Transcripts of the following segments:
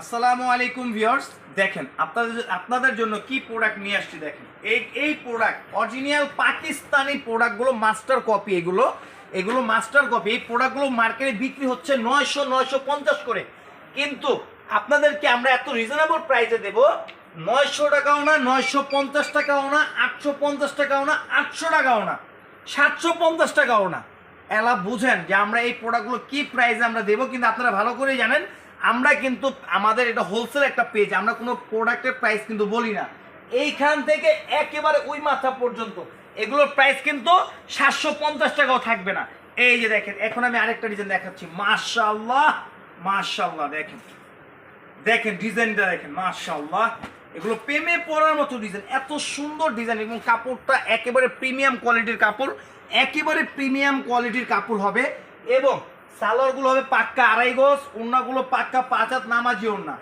আসসালামু আলাইকুম ভিউয়ার্স, দেখেন আপনাদের আপনাদের জন্য কি প্রোডাক্ট নিয়ে আসছি দেখেন। এই এই প্রোডাক্ট অরিজিনাল পাকিস্তানি প্রোডাক্টগুলো মাস্টার কপি এগুলো এগুলো মাস্টার কপি এই প্রোডাক্টগুলো মার্কেটে বিক্রি হচ্ছে নয়শো নয়শো পঞ্চাশ করে। কিন্তু আপনাদেরকে আমরা এত রিজনেবল প্রাইসে দেব, নয়শো টাকাও না, নয়শো পঞ্চাশ টাকাও না, আটশো পঞ্চাশ টাকাও না, আটশো টাকাও না, সাতশো পঞ্চাশ টাকাও না। এলা বুঝেন যে আমরা এই প্রোডাক্টগুলো কি প্রাইসে আমরা দেবো, কিন্তু আপনারা ভালো করেই জানেন আমরা কিন্তু আমাদের এটা হোলসেল একটা পেজ আমরা কোনো প্রোডাক্টের প্রাইস কিন্তু বলি না। এইখান থেকে একেবারে ওই মাথা পর্যন্ত। এগুলোর প্রাইস কিন্তু সাতশো পঞ্চাশ টাকাও থাকবে না। এই যে দেখেন, এখন আমি আরেকটা ডিজাইন দেখাচ্ছি। মাশাল্লাহ মাশাল্লাহ দেখেন। দেখেন ডিজাইনটা দেখেন মাশাল্লাহ এগুলো প্রেমে পরার মতো ডিজাইন এত সুন্দর ডিজাইন এবং কাপড়টা একেবারে প্রিমিয়াম কোয়ালিটির কাপড়, একেবারে প্রিমিয়াম কোয়ালিটির কাপড় হবে। এবং সালোয়ারগুলো হবে পাক্কা আড়াই গজ, ওড়নাগুলো পাক্কা পাঁচ হাত নামাজি ওড়না।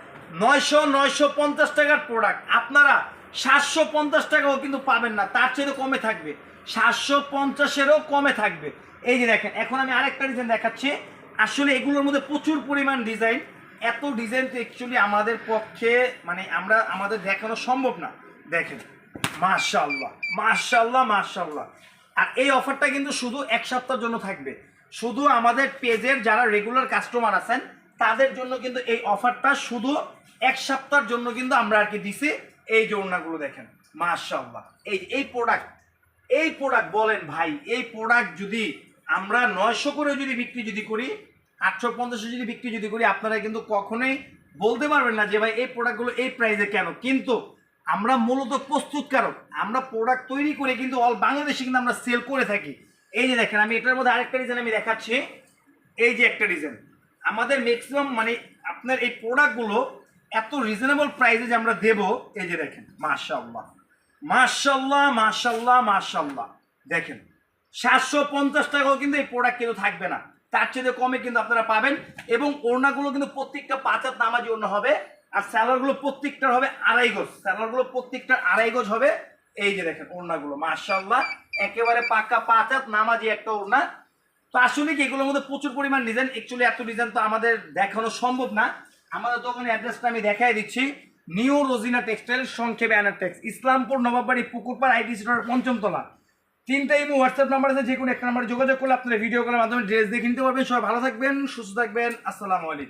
নয়শো নয়শো পঞ্চাশ টাকার প্রোডাক্ট আপনারা সাতশো পঞ্চাশ টাকাও কিন্তু পাবেন না, তার চেয়ে কমে থাকবে। সাতশো পঞ্চাশেরও কমে থাকবে। এই যে দেখেন, এখন আমি আরেকটা ডিজাইন দেখাচ্ছি। আসলে এগুলোর মধ্যে প্রচুর পরিমাণ ডিজাইন এত ডিজাইন তো অ্যাকচুয়ালি আমাদের পক্ষে মানে আমরা আমাদের দেখানো সম্ভব না। দেখেন মাশাল্লাহ মাশাল্লাহ মাশাল্লাহ আর এই অফারটা কিন্তু শুধু এক সপ্তাহের জন্য থাকবে। শুধু আমাদের পেজের যারা রেগুলার কাস্টমার আছেন, তাদের জন্য কিন্তু এই অফারটা শুধু এক সপ্তাহের জন্য কিন্তু আমরা আর কি দিছি। এই যে দেখেন মাশাল্লাহ এই এই প্রোডাক্ট এই প্রোডাক্ট বলেন ভাই, এই প্রোডাক্ট যদি আমরা নয়শো করে যদি বিক্রি যদি করি, আটশো পঞ্চাশে যদি বিক্রি যদি করি, আপনারা কিন্তু কখনোই বলতে পারবেন না যে ভাই এই প্রোডাক্টগুলো এই প্রাইসে কেন? কিন্তু আমরা মূলত প্রস্তুতকারক। আমরা প্রোডাক্ট তৈরি করে কিন্তু অল বাংলাদেশে কিন্তু আমরা সেল করে থাকি। এই যে দেখেন, আমি এটার মধ্যে আরেকটা ডিজাইন আমি দেখাচ্ছি। এই যে একটা ডিজাইন আমাদের ম্যাক্সিমাম মানে আপনার এই প্রোডাক্টগুলো এত রিজনেবল প্রাইসে যে আমরা দেবো, এই যে দেখেন মাশাল্লাহ মাশাল্লাহ মাশাল্লাহ মাশাল্লাহ দেখেন, সাতশো পঞ্চাশ টাকাও কিন্তু এই প্রোডাক্ট কিন্তু থাকবে না। তার চেয়ে কমে কিন্তু আপনারা পাবেন এবং ওড়নাগুলো কিন্তু প্রত্যেকটা পাঁচাত নামাজি ওড়না হবে। আর স্যালারগুলো প্রত্যেকটার হবে আড়াই গজ। স্যালারগুলো প্রত্যেকটার আড়াই গজ হবে। এই যে দেখেন ওড়নাগুলো মাশাল্লাহ একেবারে পাক্কা পাঁচাত নামাজি একটা ওড়না। তো আসলে কি, এগুলোর মধ্যে প্রচুর পরিমাণ ডিজাইন অ্যাকচুয়ালি এত ডিজাইন তো আমাদের দেখানো সম্ভব না। আমাদের দোকানের অ্যাড্রেসটা আমি দেখাই দিচ্ছি। নিউ রোজিনা টেক্সটাইল সংক্ষেপে অ্যানাটেক্স ইসলামপুর, নবাববাড়ি, পুকুরপাড় আইটি স্টোর পঞ্চমতলা তিনটা ইমো হোয়াটসঅ্যাপ নাম্বার আছে, যে কোনো একটা নাম্বারে যোগাযোগ করলে আপনারা ভিডিও কলের মাধ্যমে ড্রেস দেখে নিতে পারবেন। সবাই ভালো থাকবেন, সুস্থ থাকবেন, আসসালামু আলাইকুম।